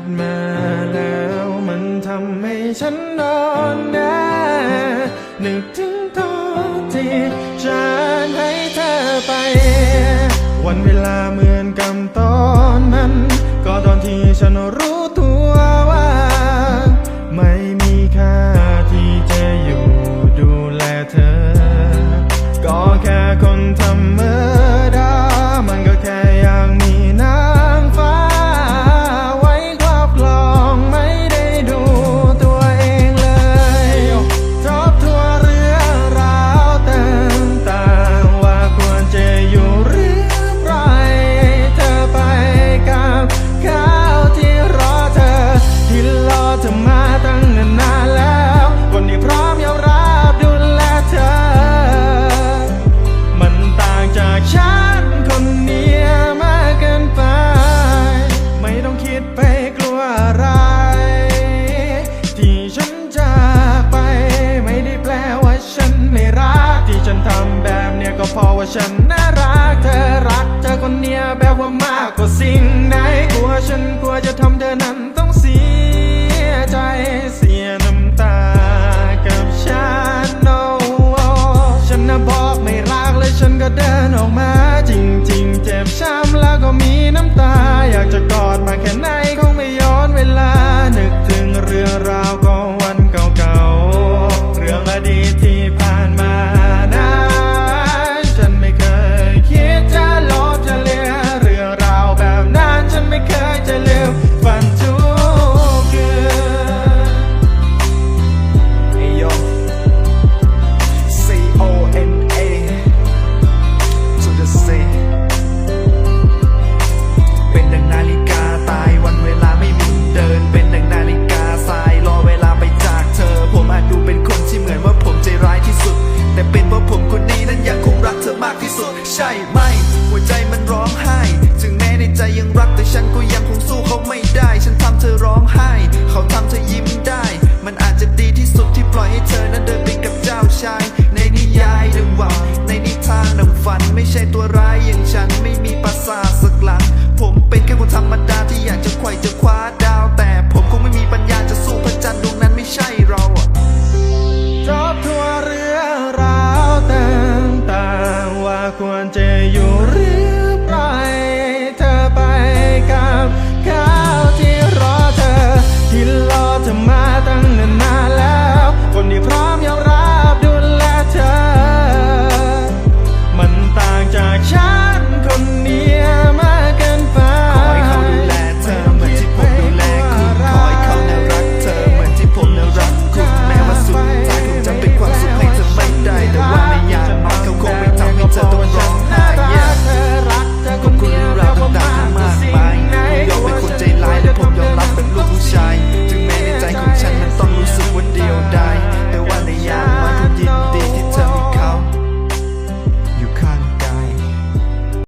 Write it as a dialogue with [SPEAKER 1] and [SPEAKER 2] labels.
[SPEAKER 1] ดมาแล้วมันทำให้ฉันนอนแน่นึกถึงตอนที่ฉันให้เธอไป วันเวลาเหมือนกับตอนนั้น ก็ตอนที่ฉันรู้ตัว ว่าฉันน่ารักเธอรักเธอคนเนี้ยแบบว่ามากกว่าสิ่งไหนกลัวฉันกลัวจะทำเธอนั้นต้องเสียใจเสียน้ำตากับฉันโอ้ฉันน่ะบอกไม่รักเลยฉันก็เดินออกมา จริง ๆ เจ็บช้ำแล้วก็มีน้ำตา อยากจะกอดมาแค่ไหนคงไม่ย้อนเวลานึกถึงเรื่องราวของวันเก่าๆเรื่องอดีตที่
[SPEAKER 2] ไม่ หัวใจมันร้องไห้ ถึงแม้ในใจยังรักแต่ฉันก็ยังคงสู้เขาไม่ได้ ฉันทำเธอร้องไห้ เขาทำเธอยิ้มได้ มันอาจจะดีที่สุดที่ปล่อยให้เธอนั้นเดินไปกับเจ้าชาย ในนิยายดังหวังในนิทานดังฝัน ไม่ใช่ตัวร้ายอย่างฉันไม่มีประสาท